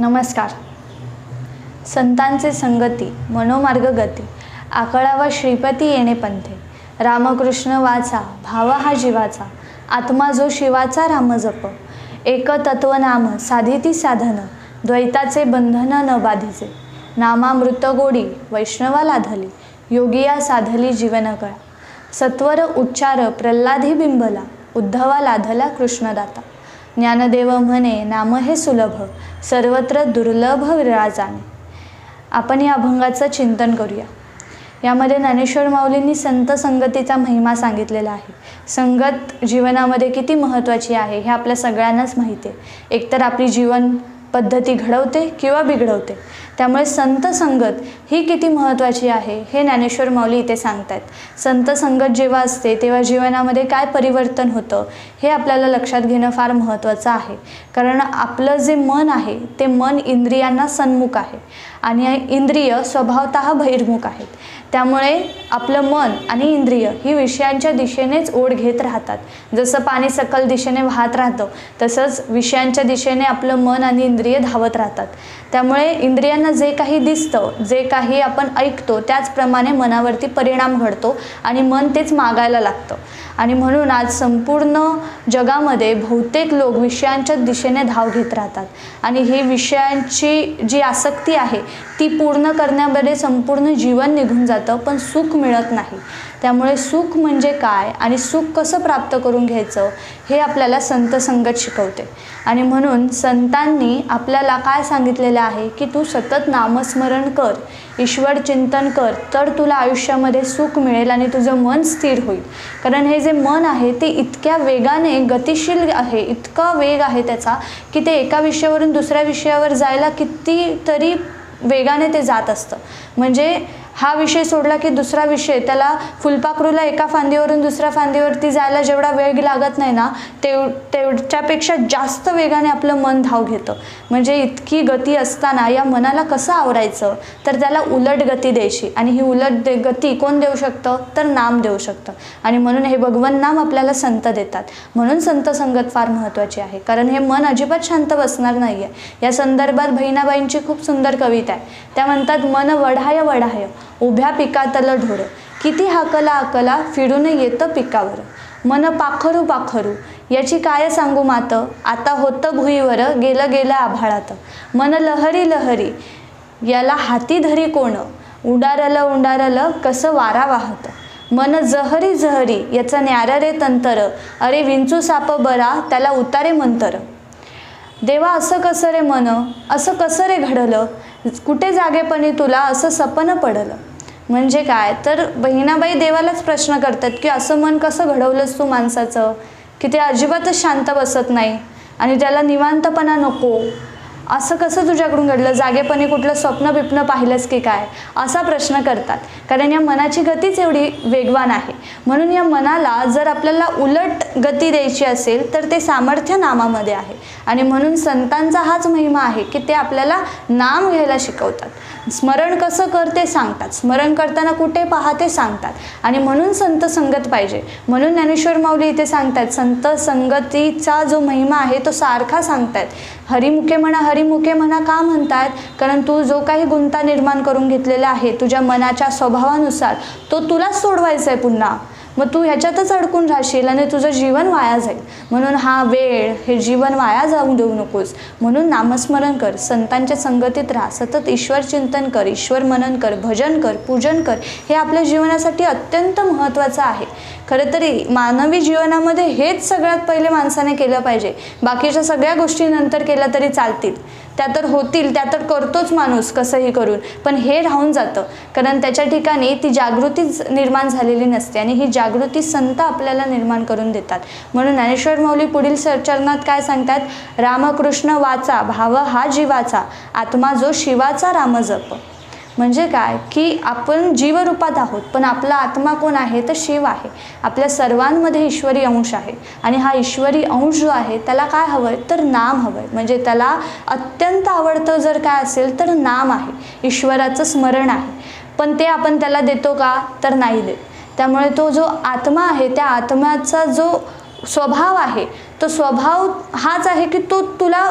नमस्कार. संतांचे संगती मनोमार्ग गती आकळावा श्रीपती येणे पंथे रामकृष्ण वाचा भाव हा जीवाचा आत्मा जो शिवाचा राम जप एक तत्वनाम साधिती साधन द्वैताचे बंधन न बाधिचे नामामृत गोडी वैष्णवा लाधली योगिया साधली जीवनकळा सत्वर उच्चार प्रल्हादी बिंबला उद्धवा लाधला कृष्णदाता. ज्ञानदेव म्हणे नाम हे सुलभ सर्वत्र दुर्लभ विराजाने. आपण या अभंगाचं चिंतन करूया. यामध्ये ज्ञानेश्वर माऊलींनी संत संगतीचा महिमा सांगितलेला आहे. संगत जीवनामध्ये किती महत्त्वाची आहे हे आपल्या सगळ्यांनाच माहिती आहे. एकतर आपली जीवन पद्धती घडवते किंवा बिघडवते. त्यामुळे संत संगत ही किती महत्त्वाची आहे हे ज्ञानेश्वर माऊली इथे सांगतायत. संत संगत जेव्हा असते तेव्हा जीवनामध्ये काय परिवर्तन होतं हे आपल्याला लक्षात घेणं फार महत्त्वाचं आहे. कारण आपलं जे मन आहे ते मन इंद्रियांना सन्मुख आहे. आणि इंद्रिय स्वभावतः बहिर्मुख आहेत. त्यामुळे आपलं मन आणि इंद्रिय ही विषयांच्या दिशेनेच ओढ घेत राहतात. जसं पाणी सकल दिशेने वाहत राहतं तसंच विषयांच्या दिशेने आपलं मन आणि इंद्रिय धावत राहतात. त्यामुळे इंद्रियांना जे काही दिसतं जे काही आपण ऐकतो त्याचप्रमाणे मनावरती परिणाम घडतो आणि मन तेच मागायला लागतं. आणि म्हणून आज संपूर्ण जगामध्ये बहुतेक लोक विषयांच्या दिशेने धाव घेत राहतात. आणि ही विषयांची जी आसक्ती आहे ती पूर्ण करण्यामध्ये संपूर्ण जीवन निघून जातं. जातं पण सुख मिळत नाही. त्यामुळे सुख म्हणजे काय आणि सुख कसं प्राप्त करून घ्यायचं हे आपल्याला संत संगत शिकवते. आणि म्हणून संतांनी आपल्याला काय सांगितलेलं आहे की तू सतत नामस्मरण कर ईश्वर चिंतन कर तर तुला आयुष्यामध्ये सुख मिळेल आणि तुझं मन स्थिर होईल. कारण हे जे मन आहे ते इतक्या वेगाने गतिशील आहे इतका वेग आहे त्याचा की ते एका विषयावरून दुसऱ्या विषयावर जायला कितीतरी वेगाने ते जात असतं. म्हणजे हा विषय सोडला की दुसरा विषय. त्याला फुलपाखरूला एका फांदीवरून दुसऱ्या फांदीवरती जायला जेवढा वेग लागत नाही ना तेव तेवढ्यापेक्षा जास्त वेगाने आपलं मन धाव घेतं. म्हणजे इतकी गती असताना या मनाला कसं आवरायचं? तर त्याला उलट गती द्यायची. आणि ही उलट दे गती कोण देऊ शकतं? तर नाम देऊ शकतं. आणि म्हणून हे भगवन नाम आपल्याला संत देतात. म्हणून संत संगत फार महत्त्वाची आहे. कारण हे मन अजिबात शांत बसणार नाही आहे या संदर्भात बहिणाबाईंची खूप सुंदर कविता आहे. त्या म्हणतात मन वढाय वढाय. उभ्या पिकातलं ढोर. किती हाकला अकला फिरून येतं पिकावर. मन पाखरू पाखरू. याची काय सांगू मात? आता होतं भुईवर गेलं गेलं आभाळात. मन लहरी लहरी. याला हाती धरी कोण? उडारलं उंडारलं कसं वारा वाहत? मन जहरी जहरी याचं न्यार रे तंतर. अरे विंचू साप बरा त्याला उतारे मंतर. देवा असं कसं रे मन? असं कसं रे घडलं? कुठे जागेपणी तुला असं सपन पडलं? म्हणजे काय? तर बहिणाबाई देवालाच प्रश्न करतात की असं मन कसं घडवलंस तू माणसाचं? की ते अजिबातच शांत बसत नाही आणि त्याला निवांतपणा नको. असं कसं तुझ्याकडून घडलं? जागेपणी कुठलं स्वप्न बिप्न पाहिलंस की काय? असा प्रश्न करतात. कारण या मनाची गतीच एवढी वेगवान आहे. म्हणून या मनाला जर आपल्याला उलट गती द्यायची असेल तर ते सामर्थ्य नामामध्ये आहे. आणि म्हणून संतांचा हाच महिमा आहे की ते आपल्याला नाम घ्यायला शिकवतात. स्मरण कसं करते सांगतात. स्मरण करताना कुठे पाहते ते सांगतात. आणि म्हणून संत संगत पाहिजे. म्हणून ज्ञानेश्वर माऊली इथे सांगतात संत संगतीचा जो महिमा आहे तो सारखा सांगतात. हरिमुखे म्हणा हरिमुखे म्हणा का म्हणतात? कारण तू जो काही गुंता निर्माण करून घेतलेला आहे तुझ्या मनाच्या स्वभावानुसार तो तुलाच सोडवायचा आहे पुन्हा. मग तू ह्याच्यातच अडकून राहशील आणि तुझं जीवन वाया जाईल. म्हणून हा वेळ हे जीवन वाया जाऊ देऊ नकोस. म्हणून नामस्मरण कर संतांच्या संगतीत राहा. सतत ईश्वर चिंतन कर ईश्वर मनन कर भजन कर पूजन कर. हे आपल्या जीवनासाठी अत्यंत महत्त्वाचं आहे. खरं तरी मानवी जीवनामध्ये हेच सगळ्यात पहिले माणसाने केलं पाहिजे. बाकीच्या सगळ्या गोष्टी नंतर केल्या तरी चालतील. त्या तर होतील त्या तर करतोच माणूस कसंही करून. पण हे राहून जातं. कारण त्याच्या ठिकाणी ती जागृतीच निर्माण झालेली नसते आणि ही जागृती संत आपल्याला निर्माण करून देतात. म्हणून ज्ञानेश्वर माऊली पुढील चरणात काय सांगतात? रामकृष्ण वाचा भाव हा जीवाचा. आत्मा जो शिवाचा रामजप. म्हणजे काय? की आपण जीवरूपात आहोत पण आपला आत्मा कोण आहे? तर शिव आहे. आपल्या सर्वांमध्ये ईश्वरी अंश आहे. आणि हा ईश्वरी अंश जो आहे त्याला काय हवं आहे तर नाम हवं आहे म्हणजे त्याला अत्यंत आवडतं जर काय असेल तर नाम आहे. ईश्वराचं स्मरण आहे. पण ते आपण त्याला देतो का? तर नाही देत. त्यामुळे तो जो आत्मा आहे त्या आत्म्याचा जो स्वभाव आहे तो स्वभाव हाच आहे की तो तुला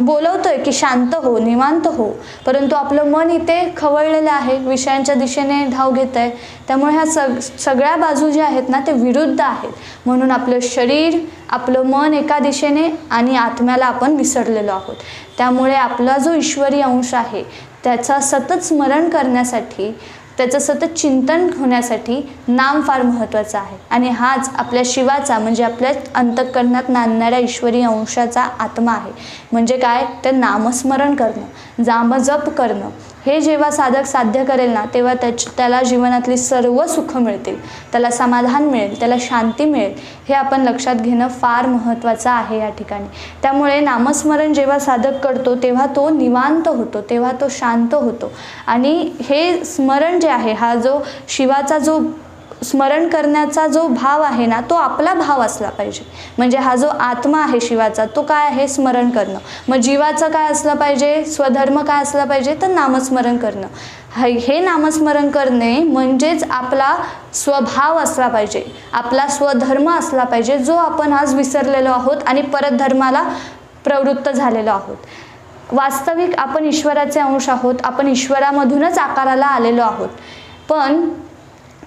बोलवतोय की शांत हो निवांत हो. परंतु आपलं मन इथे खवळलेलं आहे विषयांच्या दिशेने धाव घेत आहे त्यामुळे ह्या सग सगळ्या बाजू ज्या आहेत ना ते विरुद्ध आहेत. म्हणून आपलं शरीर आपलं मन एका दिशेने आणि आत्म्याला आपण विसरलेलो आहोत. त्यामुळे आपला जो ईश्वरी अंश आहे त्याचा सतत स्मरण करण्यासाठी त्याचं सतत चिंतन होण्यासाठी नाम फार महत्त्वाचं आहे. आणि हाच आपल्या शिवाचा म्हणजे आपल्या अंतःकरणात नांदणाऱ्या ईश्वरी अंशाचा आत्मा आहे. म्हणजे काय? ते नामस्मरण करणं जामजप करणं हे जेव्हा साधक साध्य करेल ना तेव्हा त्याच त्याला जीवनातली सर्व सुख मिळतील. त्याला समाधान मिळेल त्याला शांती मिळेल. हे आपण लक्षात घेणं फार महत्त्वाचं आहे या ठिकाणी. त्यामुळे नामस्मरण जेव्हा साधक करतो तेव्हा तो निवांत होतो तेव्हा तो शांत होतो. आणि हे स्मरण जे आहे हा जो शिवाचा जो स्मरण करण्याचा जो भाव आहे ना तो आपला भाव असला पाहिजे. म्हणजे हा जो आत्मा आहे शिवाचा तो काय आहे? स्मरण करणं. मग जीवाचं काय असलं पाहिजे? स्वधर्म काय असला पाहिजे? तर नामस्मरण करणं. हे हे नामस्मरण करणे म्हणजेच आपला स्वभाव असला पाहिजे. आपला स्वधर्म असला पाहिजे जो आपण आज विसरलेलो आहोत आणि परत धर्माला प्रवृत्त झालेलो आहोत. वास्तविक आपण ईश्वराचे अंश आहोत आपण ईश्वरामधूनच आकाराला आलेलो आहोत. पण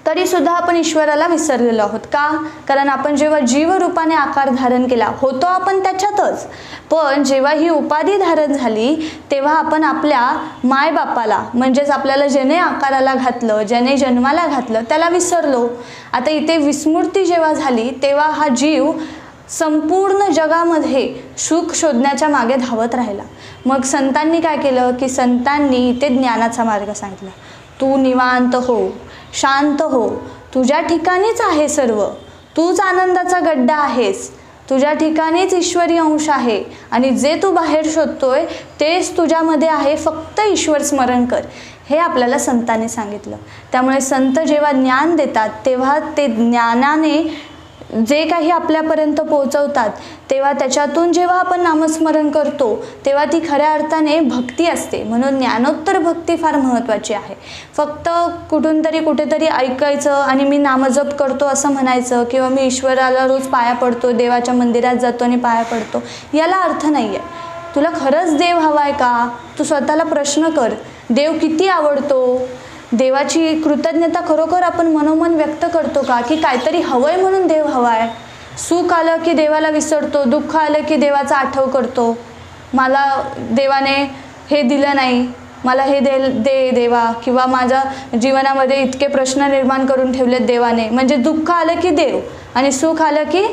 तरीसुद्धा आपण ईश्वराला विसरलेलो आहोत का? कारण आपण जेव्हा जीवरूपाने आकार धारण केला होतो आपण त्याच्यातच. पण जेव्हा ही उपाधी धारण झाली तेव्हा आपण आपल्या मायबापाला म्हणजेच आपल्याला ज्याने आकाराला घातलं ज्याने जन्माला घातलं त्याला विसरलो. आता इथे विस्मृती जेव्हा झाली तेव्हा हा जीव संपूर्ण जगामध्ये सुख शोधण्याच्या मागे धावत राहिला. मग संतांनी काय केलं? की संतांनी इथे ज्ञानाचा मार्ग सांगितला. तू निवांत हो. शांत हो. तुझ्या ठिकाणीच आहे सर्व. तूच आनंदाचा गड्डा आहेस. तुझ्या ठिकाणीच ईश्वरी अंश आहे. आणि जे तू बाहेर शोधतोय तेच तुझ्यामध्ये आहे. फक्त ईश्वर स्मरण कर. हे आपल्याला संतांनी सांगितलं. त्यामुळे संत जेव्हा ज्ञान देतात तेव्हा ते ज्ञानाने जे काही आपल्यापर्यंत पोहोचवतात तेव्हा त्याच्यातून जेव्हा आपण नामस्मरण करतो तेव्हा ती खऱ्या अर्थाने भक्ती असते. म्हणून ज्ञानोत्तर भक्ती फार महत्त्वाची आहे. फक्त कुठून तरी कुठेतरी ऐकायचं आणि मी नामजप करतो असं म्हणायचं किंवा मी ईश्वराला रोज पाया पडतो देवाच्या मंदिरात जातो आणि पाया पडतो याला अर्थ नाही आहे तुला खरंच देव हवा आहे का? तू स्वतःला प्रश्न कर. देव किती आवडतो? देवाची कृतज्ञता खरोखर आपण मनोमन व्यक्त करतो का? की काहीतरी हवंय म्हणून देव हवाय सुख आलं की देवाला विसरतो दुःख आलं की देवाचा आठव करतो. मला देवाने हे दिलं नाही. मला हे दे दे देवा किंवा माझ्या जीवनामध्ये इतके प्रश्न निर्माण करून ठेवलेत देवाने. म्हणजे दुःख आलं की देव आणि सुख आलं की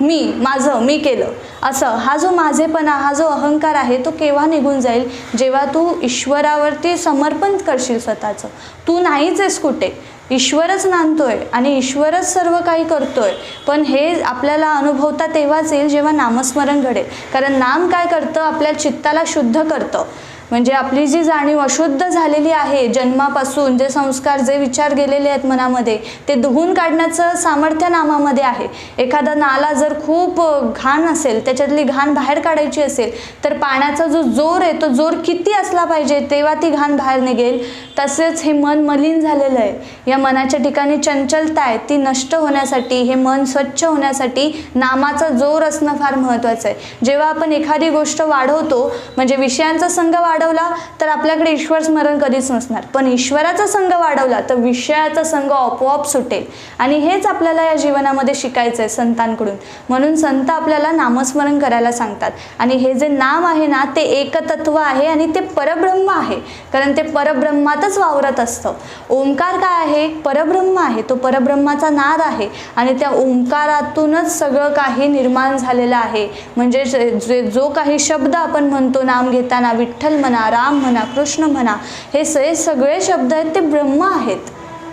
मी माझं मी केलं. असं हा जो माझेपणा हा जो अहंकार आहे तो केव्हा निघून जाईल? जेव्हा तू ईश्वरावरती समर्पण करशील स्वतःचं. तू नाहीच आहेस कुठे. ईश्वरच नांदतोय आणि ईश्वरच सर्व काही करतोय. पण हे आपल्याला अनुभवता तेव्हाच येईल जेव्हा नामस्मरण घडेल. कारण नाम काय करतं? आपल्या चित्ताला शुद्ध करतं. म्हणजे आपली जी जाणीव अशुद्ध झालेली आहे जन्मापासून जे संस्कार जे विचार गेलेले आहेत मनामध्ये ते धुवून काढण्याचं सामर्थ्य नामामध्ये आहे. एखादा नाला जर खूप घाण असेल त्याच्यातली घाण बाहेर काढायची असेल तर पाण्याचा जो जोर आहे तो जोर किती असला पाहिजे तेव्हा ती घाण बाहेर निघेल. तसेच हे मन मलिन झालेलं आहे. या मनाच्या ठिकाणी चंचलता आहे ती नष्ट होण्यासाठी हे मन स्वच्छ होण्यासाठी नामाचा जोर असणं फार महत्त्वाचं आहे. जेव्हा आपण एखादी गोष्ट वाढवतो म्हणजे विषयांचा संघ वाढवला तर आपल्याकडे ईश्वर स्मरण कधीच नसणार. पण ईश्वराचा संघ वाढवला तर विषयाचा संघ आपोआप सुटेल. आणि हेच आपल्याला या जीवनामध्ये शिकायचं आहे संतांकडून. म्हणून संत आपल्याला नामस्मरण करायला सांगतात. आणि हे जे नाम आहे ना ते एकतत्व आहे आणि ते परब्रह्म आहे. कारण ते परब्रह्मातच वावरत असतं. ओंकार काय आहे? परब्रह्म आहे. तो परब्रह्माचा नाद आहे. आणि त्या ओंकारातूनच सगळं काही निर्माण झालेलं आहे. म्हणजे जे जो काही शब्द आपण म्हणतो नाम घेताना विठ्ठल म्हणा राम म्हणा कृष्ण म्हणा हे सगळे सगळे शब्द आहेत ते ब्रह्म आहेत.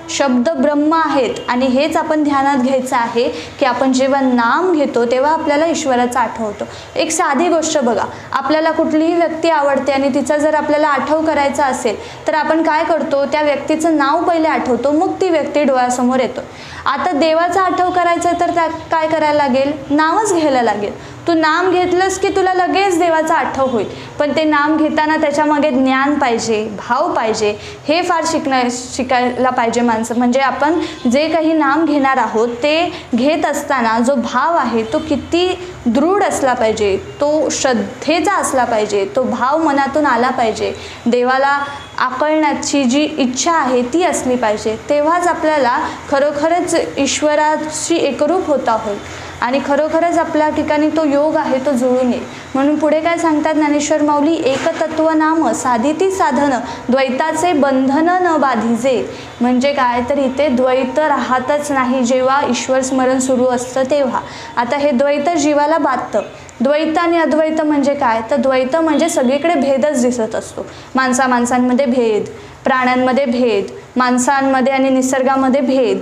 शब्द ब्रह्म आहेत आणि हेच आपण ध्यानात घ्यायचं आहे की आपण जेव्हा नाम घेतो तेव्हा आपल्याला ईश्वराचा आठवतो. एक साधी गोष्ट बघा आपल्याला कुठलीही व्यक्ती आवडते आणि तिचा जर आपल्याला आठव करायचा असेल तर आपण काय करतो? त्या व्यक्तीचं नाव पहिले आठवतो मग ती व्यक्ती डोळ्यासमोर येतो. आता देवाचा आठव करायचा तर त्या काय करायला लागेल? नावच घ्यायला लागेल. तू नाम घेतलंस की तुला लगेच देवाचा आठव होईल. पण ते नाम घेताना त्याच्यामागे ज्ञान पाहिजे भाव पाहिजे हे फार शिकण्या शिकायला पाहिजे माणसं. म्हणजे आपण जे काही नाम घेणार आहोत ते घेत असताना जो भाव आहे तो किती दृढ असला पाहिजे तो श्रद्धेचा असला पाहिजे तो भाव मनातून आला पाहिजे. देवाला आकळण्याची जी इच्छा आहे ती असली पाहिजे. तेव्हाच आपल्याला खरोखरच ईश्वराशी एकरूप होता होईल. आणि खरोखरच आपल्या ठिकाणी तो योग आहे तो जुळून येईल. म्हणून पुढे काय सांगतात ज्ञानेश्वर माऊली एकतत्व नाम साधिती साधन द्वैताचे बंधन न बाधिजे. म्हणजे काय तर इथे द्वैत राहतच नाही जेव्हा ईश्वर स्मरण सुरू असतं तेव्हा. आता हे द्वैत जीवाला बाधतं. द्वैत आणि अद्वैत म्हणजे काय? तर द्वैत म्हणजे सगळीकडे भेदच दिसत असतो. माणसा माणसांमध्ये भेद प्राण्यांमध्ये भेद माणसांमध्ये आणि निसर्गामध्ये भेद.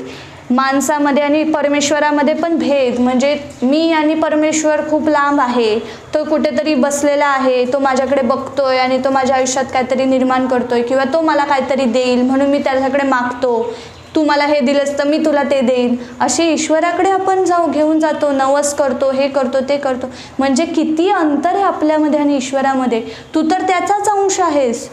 माणसामध्ये आणि परमेश्वरामध्ये पण भेद. म्हणजे मी आणि परमेश्वर खूप लांब आहे. तो कुठेतरी बसलेला आहे. तो माझ्याकडे बघतोय आणि तो माझ्या आयुष्यात काहीतरी निर्माण करतोय किंवा तो मला काहीतरी देईल म्हणून मी त्याच्याकडे मागतो. तू मला हे दिलंस तर मी तुला ते देईन. असे ईश्वराकडे आपण जाऊ घेऊन जातो नवस करतो हे करतो ते करतो. म्हणजे किती अंतर आहे आपल्यामध्ये आणि ईश्वरामध्ये. तू तर त्याचाच अंश आहेस.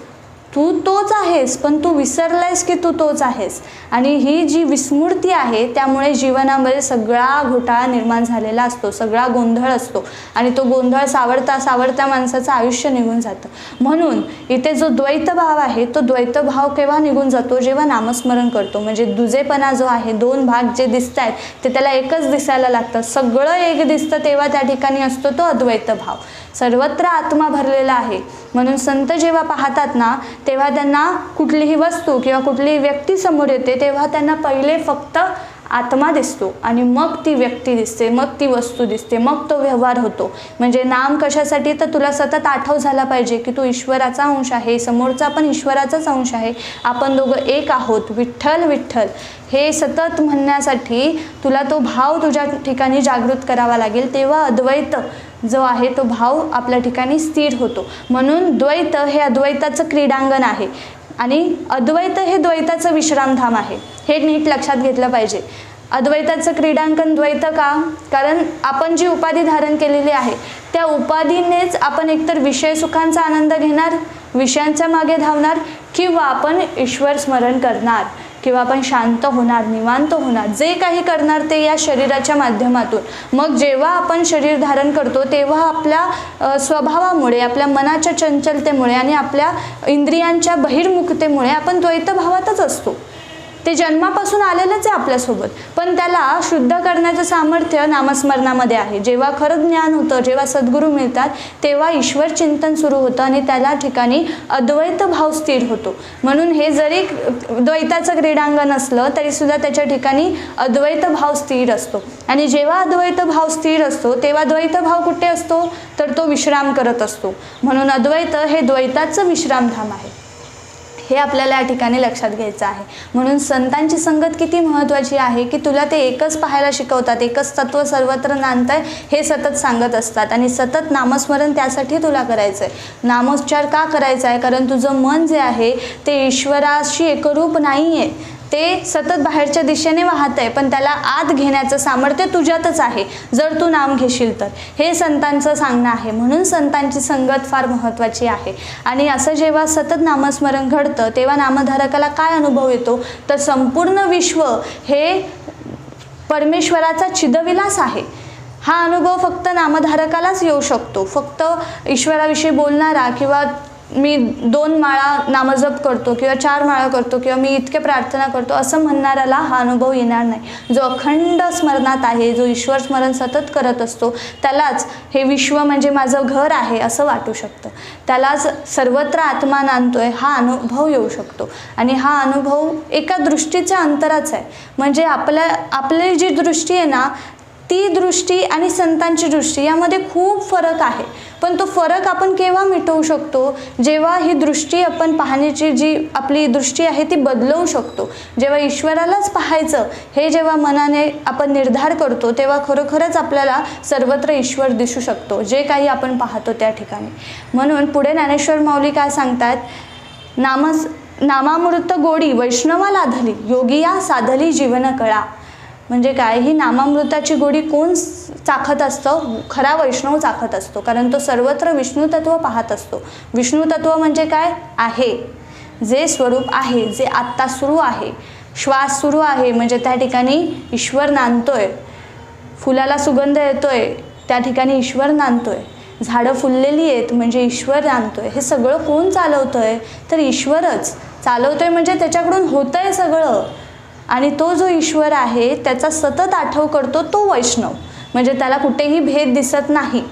तू तोच आहेस पण तू विसरलायस की तू तोच आहेस. आणि ही जी विस्मृती आहे त्यामुळे जीवनामध्ये सगळा घोटाळा निर्माण झालेला असतो सगळा गोंधळ असतो. आणि तो गोंधळ सावरता सावरता माणसाचं आयुष्य निघून जातं. म्हणून इथे जो द्वैतभाव आहे तो द्वैतभाव केव्हा निघून जातो? जेव्हा नामस्मरण करतो. म्हणजे दुजेपणा जो आहे दोन भाग जे दिसत आहेत ते त्याला एकच दिसायला लागतं. सगळं एक दिसतं तेव्हा त्या ठिकाणी असतो तो अद्वैत भाव सर्वत्र आत्मा भरलेला आहे. म्हणून संत जेव्हा पाहतात ना तेव्हा त्यांना कुठलीही वस्तू किंवा कुठलीही व्यक्ती समोर येते तेव्हा त्यांना पहिले फक्त आत्मा दिसतो आणि मग ती व्यक्ती दिसते मग ती वस्तू दिसते मग तो व्यवहार होतो. म्हणजे नाम कशासाठी? तर तुला सतत आठव झाला पाहिजे की तू ईश्वराचा अंश आहे समोरचा पण ईश्वराचाच अंश आहे. आपण दोघं एक आहोत विठ्ठल विठ्ठल. हे सतत म्हणण्यासाठी तुला तो भाव तुझ्या ठिकाणी जागृत करावा लागेल. तेव्हा अद्वैत जो आहे तो भाव आपल्या ठिकाणी स्थिर होतो. म्हणून द्वैत हे अद्वैताचं क्रीडांगण आहे आणि अद्वैत हे द्वैताचं विश्रामधाम आहे. हे नीट लक्षात घेतलं पाहिजे. अद्वैताचं क्रीडांकन द्वैत का? कारण आपण जी उपाधी धारण केलेली आहे त्या उपाधीनेच आपण एकतर विषय सुखांचा आनंद घेणार विषयांच्या मागे धावणार किंवा आपण ईश्वर स्मरण करणार. किंवा आपण शांत होणार निवांत होणार जे काही करणार ते या शरीराच्या माध्यमातून. मग जेव्हा आपण शरीर धारण करतो तेव्हा आपल्या स्वभावामुळे आपल्या मनाच्या चंचलतेमुळे आणि आपल्या इंद्रियांच्या बहिर्मुखतेमुळे आपण द्वैतभावातच असतो. ते जन्मापासून आलेलंच आहे आपल्यासोबत. पण त्याला शुद्ध करण्याचं सामर्थ्य नामस्मरणामध्ये आहे. जेव्हा खरं ज्ञान होतं जेव्हा सद्गुरू मिळतात तेव्हा ईश्वर चिंतन सुरू होतं आणि त्याला ठिकाणी अद्वैत भाव स्थिर होतो. म्हणून हे जरी द्वैताचं क्रीडांगण असलं तरी सुद्धा त्याच्या ठिकाणी अद्वैत भाव स्थिर असतो. आणि जेव्हा अद्वैत भाव स्थिर असतो तेव्हा द्वैत भाव कुठे असतो? तर तो विश्राम करत असतो. म्हणून अद्वैत हे द्वैताचं विश्रामधाम आहे. हे आपल्याला या ठिकाणी लक्षात घ्यायचं आहे. म्हणून संतांची संगत किती महत्त्वाची आहे की तुला ते एकच पाहायला शिकवतात एकच तत्व सर्वत्र नांदतंय हे सतत सांगत असतात. आणि सतत नामस्मरण त्यासाठी तुला करायचं आहे नामोच्चार का करायचा आहे? कारण तुझं मन जे आहे ते ईश्वराशी एकरूप नाही आहे ते सतत बाहेरच्या दिशेने वाहत आहे पण त्याला आत घेण्याचं सामर्थ्य तुझ्यातच आहे. जर तू नाम घेशील तर. हे संतांचं सांगणं आहे. म्हणून संतांची संगत फार महत्त्वाची आहे. आणि असं जेव्हा सतत नामस्मरण घडतं तेव्हा नामधारकाला काय अनुभव येतो? तर संपूर्ण विश्व हे परमेश्वराचा चिदविलास आहे. हा अनुभव फक्त नामधारकालाच येऊ शकतो. फक्त ईश्वराविषयी बोलणारा किंवा मी दोन माळा नामजप करतो किंवा चार माळा करतो किंवा मी इतके प्रार्थना करतो असं म्हणणाऱ्याला हा अनुभव येणार नाही. जो अखंड स्मरणात आहे जो ईश्वर स्मरण सतत करत असतो त्यालाच हे विश्व म्हणजे माझं घर आहे असं वाटू शकतं. त्यालाच सर्वत्र आत्मा नांदतोय हा अनुभव येऊ शकतो. आणि हा अनुभव एका दृष्टीच्या अंतराचा आहे. म्हणजे आपल्या आपली जी दृष्टी आहे ना ती दृष्टी आणि संतांची दृष्टी यामध्ये खूप फरक आहे. पण तो फरक आपण केव्हा मिटवू शकतो? जेव्हा ही दृष्टी आपण पाहण्याची जी आपली दृष्टी आहे ती बदलवू शकतो. जेव्हा ईश्वरालाच पाहायचं हे जेव्हा मनाने आपण निर्धार करतो तेव्हा खरोखरच आपल्याला सर्वत्र ईश्वर दिसू शकतो जे काही आपण पाहतो त्या ठिकाणी. म्हणून पुढे ज्ञानेश्वर माऊली काय सांगतात? नामस नामामृत गोडी वैष्णवाला धली योगिया साधली जीवन कळा म्हणजे काय? ही नामामृताची गोडी कोण चाखत असतं? खरा वैष्णव चाखत असतो. कारण तो सर्वत्र विष्णू तत्व पाहत असतो. विष्णू तत्व म्हणजे काय? आहे. जे स्वरूप आहे जे आत्ता सुरू आहे. श्वास सुरू आहे म्हणजे त्या ठिकाणी ईश्वर नांदतोय. फुलाला सुगंध येतोय त्या ठिकाणी ईश्वर नांदतोय. झाडं फुललेली आहेत म्हणजे ईश्वर नांदतोय. हे सगळं कोण चालवतोय? तर ईश्वरच. चालवतोय म्हणजे त्याच्याकडून होतंय सगळं. आणि तो जो ईश्वर आहे त्याचा सतत आठव करतो तो वैष्णव. म्हणजे त्याला कुठेही भेद दिसत नाही.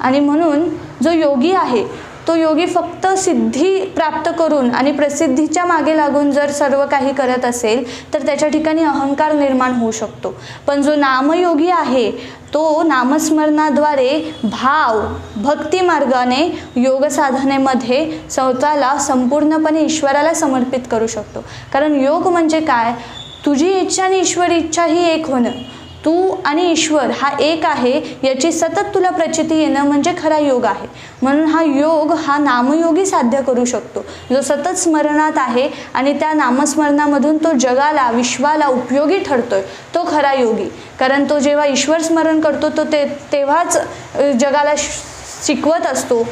आणि म्हणून जो योगी आहे तो योगी फक्त सिद्धी प्राप्त करून आणि प्रसिद्धीच्या मागे लागून जर सर्व काही करत असेल तर त्याच्या ठिकाणी अहंकार निर्माण होऊ शकतो. पण जो नामयोगी आहे तो नामस्मरणाद्वारे भाव भक्तिमार्गाने योगसाधनेमध्ये स्वतःला संपूर्णपणे ईश्वराला समर्पित करू शकतो. कारण योग म्हणजे काय? तुझी इच्छा आणि ईश्वर इच्छा ही एक होणं. तू आणि ईश्वर हा एक आहे याची सतत तुला प्रचिती येणं म्हणजे खरा योग आहे. म्हणून हा योग हा नामयोगी साध्य करू शकतो. जो सतत स्मरणात आहे आणि त्या नामस्मरणामधून तो जगाला विश्वाला उपयोगी ठरतोय तो खरा योगी. कारण तो जेव्हा ईश्वर स्मरण करतो तो ते तेव्हाच जगाला शिकवत असतो.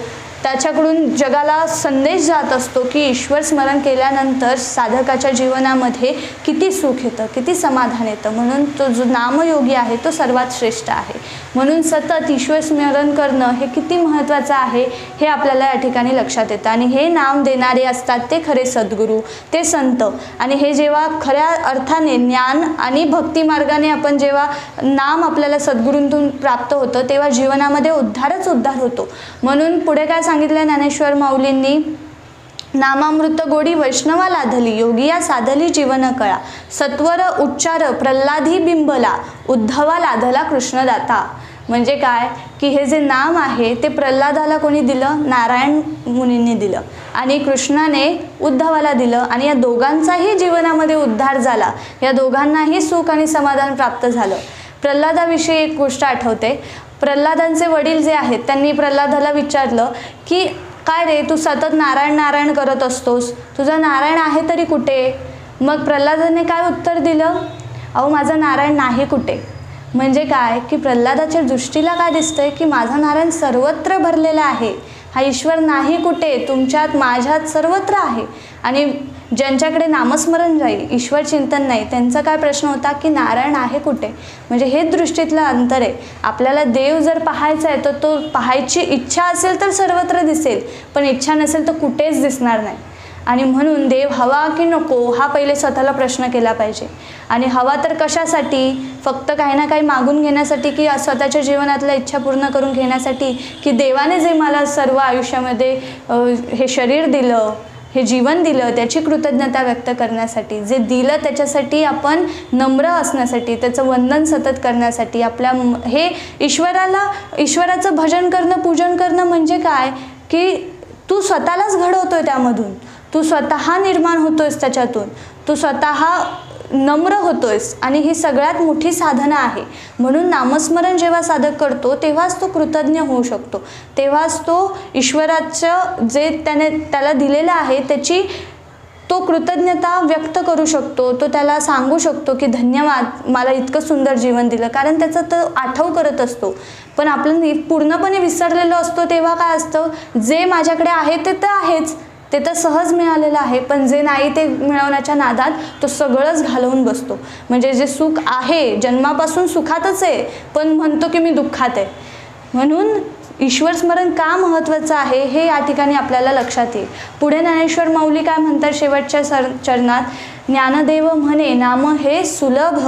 त्याच्याकडून जगाला संदेश जात असतो की ईश्वर स्मरण केल्यानंतर साधकाच्या जीवनामध्ये किती सुख येतं किती समाधान येतं. म्हणून तो जो नामयोगी आहे तो सर्वात श्रेष्ठ आहे. म्हणून सतत ईश्वर स्मरण करणं हे किती महत्त्वाचं आहे हे आपल्याला या ठिकाणी लक्षात येतं. आणि हे नाम देणारे असतात ते खरे सद्गुरू ते संत. आणि हे जेव्हा खऱ्या अर्थाने ज्ञान आणि भक्ती मार्गाने आपण जेव्हा नाम आपल्याला सद्गुरूंतून प्राप्त होतं तेव्हा जीवनामध्ये उद्धारच उद्धार होतो. म्हणून पुढे काय सांगितलं ज्ञानेश्वर माऊलींनी नामामृत गोडी वैष्णवा लाधली योगिया साधली जीवन कळा. सत्वर उच्चार प्रल्हादी बिंबला उद्धवा लाधला कृष्णदाता. म्हणजे काय? की हे जे नाम आहे ते प्रल्हादाला कोणी दिलं? नारायण मुनींनी दिलं. आणि कृष्णाने उद्धवाला दिलं आणि या दोघांचाही जीवनामध्ये उद्धार झाला. या दोघांनाही सुख आणि समाधान प्राप्त झालं. प्रल्हादाविषयी एक गोष्ट आठवते. प्रल्हादांचे वडील जे आहेत त्यांनी प्रल्हादाला विचारलं की काय रे तू सतत नारायण नारायण करत असतोस. तुझा नारायण आहे तरी कुठे? मग प्रल्हादाने काय उत्तर दिलं? अहो माझा नारायण नाही कुठे. म्हणजे काय? की प्रल्हादाच्या दृष्टीला काय दिसतंय? की माझा नारायण सर्वत्र भरलेला आहे. हा ईश्वर नाही कुठे तुमच्यात माझ्यात सर्वत्र आहे. आणि ज्यांच्याकडे नामस्मरण जाईल ईश्वर चिंतन नाही त्यांचा काय प्रश्न होता की नारायण आहे कुठे? म्हणजे हे दृष्टीतलं अंतर आहे. आपल्याला देव जर पाहायचा आहे तर तो पाहायची इच्छा असेल तर सर्वत्र दिसेल. पण इच्छा नसेल तर कुठेच दिसणार नाही. आणि म्हणून देव हवा की नको हा पहिले स्वतःला प्रश्न केला पाहिजे. आणि हवा तर कशासाठी? फक्त काही ना काही मागून घेण्यासाठी की स्वतःच्या जीवनातल्या इच्छा पूर्ण करून घेण्यासाठी? की देवाने जे मला सर्व आयुष्यामध्ये हे शरीर दिलं हे जीवन दिलं त्याची कृतज्ञता व्यक्त करण्यासाठी जे दिलं त्याच्यासाठी आपण नम्र असण्यासाठी त्याचं वंदन सतत करण्यासाठी आपल्या हे ईश्वराला ईश्वराचं भजन करणं पूजन करणं म्हणजे काय? की तू स्वतःलाच घडवतोय त्यामधून. तू स्वतः निर्माण होतोयस त्याच्यातून. तू स्वतः नम्र होतोयस आणि ही सगळ्यात मोठी साधना आहे. म्हणून नामस्मरण जेव्हा साधक करतो तेव्हाच तो कृतज्ञ होऊ शकतो. तेव्हाच तो ईश्वराचं जे त्याने त्याला दिलेलं आहे त्याची तो कृतज्ञता व्यक्त करू शकतो. तो त्याला सांगू शकतो की धन्यवाद मला इतकं सुंदर जीवन दिलं. कारण त्याचा तो आठव करत असतो. पण आपण पूर्णपणे विसरलेलो असतो तेव्हा काय असतं? जे माझ्याकडे आहे ते तर आहेच. ते तर सहज मिळालेलं आहे पण जे नाही ते मिळवण्याच्या नादात तो सगळंच घालवून बसतो. म्हणजे जे सुख आहे जन्मापासून सुखातच आहे पण म्हणतो की मी दुःखात आहे. म्हणून ईश्वर स्मरण का महत्त्वाचं आहे हे या ठिकाणी आपल्याला लक्षात येईल. पुढे ज्ञानेश्वर माऊली काय म्हणतात शेवटच्या सर चरणात? ज्ञानदेव म्हणे नाम हे सुलभ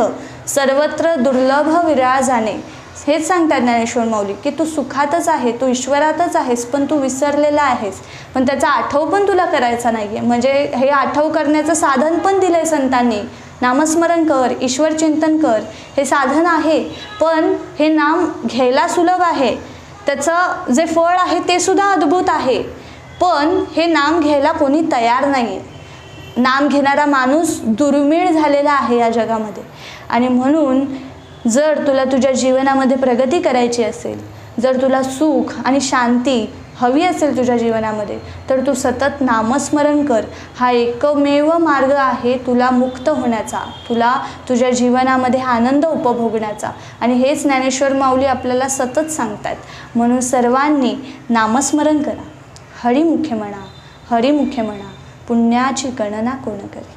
सर्वत्र दुर्लभ विराळ जाणे हेच सांगतात ज्ञानेश्वर माऊली की तू सुखातच आहे तू ईश्वरातच आहेस पण तू विसरलेला आहेस. पण त्याचा आठव पण तुला करायचा नाही आहे म्हणजे हे आठव करण्याचं साधन पण दिलं आहे संतांनी. नामस्मरण कर ईश्वर चिंतन कर. हे साधन आहे पण हे नाम घ्यायला सुलभ आहे. त्याचं जे फळ आहे ते सुद्धा अद्भुत आहे. पण हे नाम घ्यायला कोणी तयार नाही आहे नाम घेणारा माणूस दुर्मिळ झालेला आहे या जगामध्ये. आणि म्हणून जर तुला तुझ्या जीवनामध्ये प्रगती करायची असेल जर तुला सुख आणि शांती हवी असेल तुझ्या जीवनामध्ये तर तू सतत नामस्मरण कर. हा एकमेव मार्ग आहे तुला मुक्त होण्याचा तुला तुझ्या जीवनामध्ये आनंद उपभोगण्याचा. आणि हेच ज्ञानेश्वर माऊली आपल्याला सतत सांगतात. म्हणून सर्वांनी नामस्मरण करा. हरिमुखे म्हणा हरिमुखे म्हणा पुण्याची गणना कोण करे?